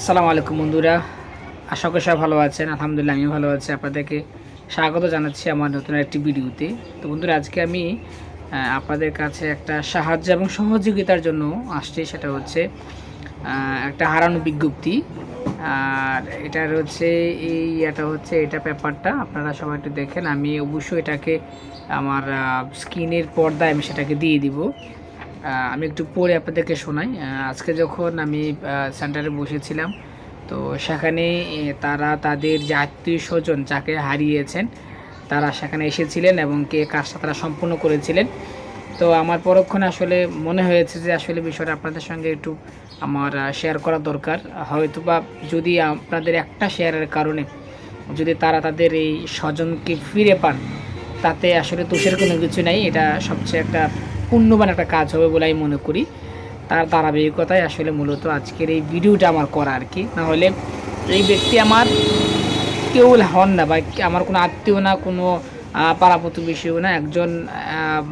আসসালামু আলাইকুম বন্ধুরা। আশা করি সবাই ভালো আছেন। আলহামদুলিল্লাহ, আমিও ভালো আছি। আপনাদেরকে স্বাগত জানাচ্ছি আমার নতুন একটি ভিডিওতে। তো বন্ধুরা, আজকে আমি আপনাদের কাছে একটা সাহায্য এবং সহযোগিতার জন্য আসছি। সেটা হচ্ছে একটা হারানো বিজ্ঞপ্তি। আর এটার হচ্ছে, এই এটা হচ্ছে, এটা পেপারটা। আপনারা সবাই একটু দেখেন। আমি অবশ্যই এটাকে আমার স্ক্রিনের পর্দায় আমি সেটাকে দিয়ে দিব। আমি একটু পরে আপনাদেরকে শোনাই। আজকে যখন আমি সেন্টারে বসেছিলাম, তো সেখানে তারা তাদের যে আত্মীয় স্বজন যাকে হারিয়েছেন, তারা সেখানে এসেছিলেন এবং কে কাজটা তারা সম্পূর্ণ করেছিলেন। তো আমার পরক্ষণে আসলে মনে হয়েছে যে আসলে বিষয়টা আপনাদের সঙ্গে একটু আমার শেয়ার করা দরকার। হয়তো বা যদি আপনাদের একটা শেয়ারের কারণে যদি তারা তাদের এই স্বজনকে ফিরে পান, তাতে আসলে দোষের কোনো কিছু নাই। এটা সবচেয়ে একটা পুণ্যবান একটা কাজ হবে বলে আমি মনে করি। তার ধারাবাহিকতায় আসলে মূলত আজকের এই ভিডিওটা আমার করা আর কি। নাহলে এই ব্যক্তি আমার কেউ হন না বা আমার কোনো আত্মীয় না, কোনো পাড়া প্রতিবেশীও না, একজন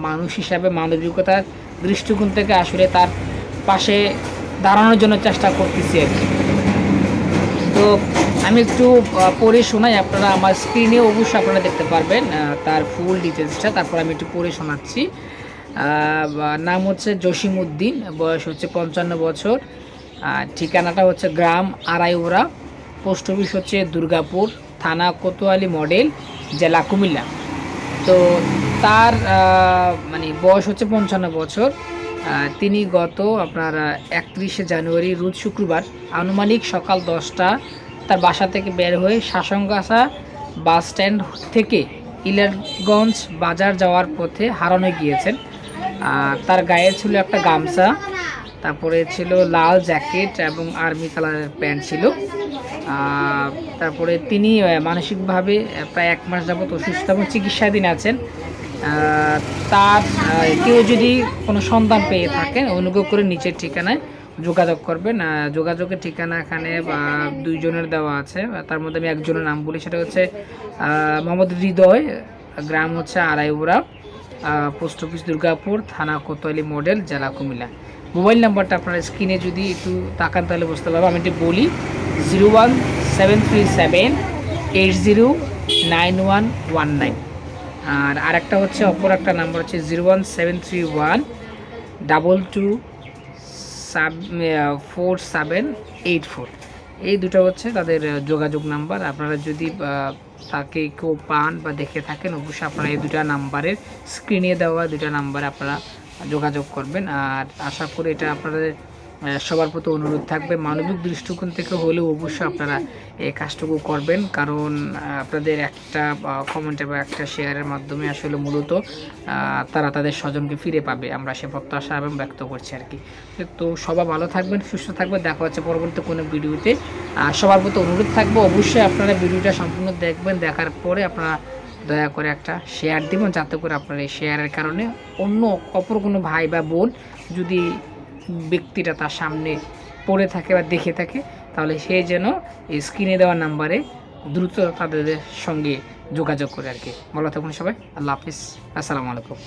মানুষ হিসাবে মানবিকতার দৃষ্টিকোণ থেকে আসলে তার পাশে দাঁড়ানোর জন্য চেষ্টা করতেছি আর কি। তো আমি একটু পড়ে শোনাই, আপনারা আমার স্ক্রিনে অবশ্যই আপনারা দেখতে পারবেন তার ফুল ডিটেলসটা তারপর আমি একটু পড়ে শোনাচ্ছি। নাম হচ্ছে জসিমউদ্দিন, বয়স হচ্ছে পঞ্চান্ন বছর। ঠিকানাটা হচ্ছে গ্রাম আড়াইউরা পোস্ট অফিস হচ্ছে দুর্গাপুর, থানা কোতোয়ালি মডেল, জেলা কুমিল্লা। তো তার মানে বয়স হচ্ছে পঞ্চান্ন বছর। তিনি গত আপনার একত্রিশে জানুয়ারি, রোজ শুক্রবার, আনুমানিক সকাল দশটা, তার বাসা থেকে বের হয়ে শাসনগাছা বাস স্ট্যান্ড থেকে ইলারগঞ্জ বাজার যাওয়ার পথে হারানো গিয়েছেন। তার গায়ে ছিল একটা গামছা, তারপরে ছিল লাল জ্যাকেট এবং আর্মি কালারের প্যান্ট ছিল। তারপরে তিনি মানসিকভাবে প্রায় এক মাস যাবত অসুস্থ এবং চিকিৎসাধীন আছেন। তার কেউ যদি কোনো সন্ধান পেয়ে থাকেন অনুগ্রহ করে নিচের ঠিকানায় যোগাযোগ করবেন। যোগাযোগের ঠিকানা এখানে দুইজনের দেওয়া আছে। তার মধ্যে আমি একজনের নাম বলি, সেটা হচ্ছে মোহাম্মদ হৃদয়, গ্রাম হচ্ছে আড়াইউরা পোস্ট অফিস দুর্গাপুর, থানা কোতোয়ালি মডেল, জেলা কুমিল্লা। মোবাইল নাম্বারটা আপনারা স্ক্রিনে যদি একটু তাকান তাহলে বুঝতে পারব আমি একটু বলি, zero one seven three seven eight zero nine one one nine. আর আরেকটা হচ্ছে, অপর একটা নাম্বার হচ্ছে zero one seven three one double two sub four seven eight four. এই দুটো হচ্ছে তাদের যোগাযোগ নাম্বার। আপনারা যদি তাকে কেউ পান বা দেখে থাকেন, অবশ্যই আপনারা এই দুটা নাম্বারের স্ক্রিনে দেওয়া দুটা নাম্বার আপনারা যোগাযোগ করবেন। আর আশা করি এটা আপনাদের সবার প্রতি অনুরোধ থাকবে। মানবিক দৃষ্টিকোণ থেকে হলেও অবশ্যই আপনারা এই কাজটুকু করবেন। কারণ আপনাদের একটা কমেন্টে বা একটা শেয়ারের মাধ্যমে আসলে মূলত তারা তাদের স্বজনকে ফিরে পাবে। আমরা সে প্রত্যাশা এবং ব্যক্ত করছি আর কি। তো সবাই ভালো থাকবেন, সুস্থ থাকবেন। দেখা হচ্ছে পরবর্তী কোনো ভিডিওতে। সবার প্রতি অনুরোধ থাকবে, অবশ্যই আপনারা ভিডিওটা সম্পূর্ণ দেখবেন। দেখার পরে আপনারা দয়া করে একটা শেয়ার দিবেন। যাতে করে আপনার এই শেয়ারের কারণে অন্য অপর কোনো ভাই বা বোন যদি ব্যক্তিটা তার সামনে পড়ে থাকে বা দেখে থাকে, তাহলে সে যেন এই স্ক্রিনে দেওয়া নাম্বারে দ্রুত তাদের সঙ্গে যোগাযোগ করে আর কি। ভালো থাকুন সবাই, আল্লাহ হাফিজ, আসসালামু আলাইকুম।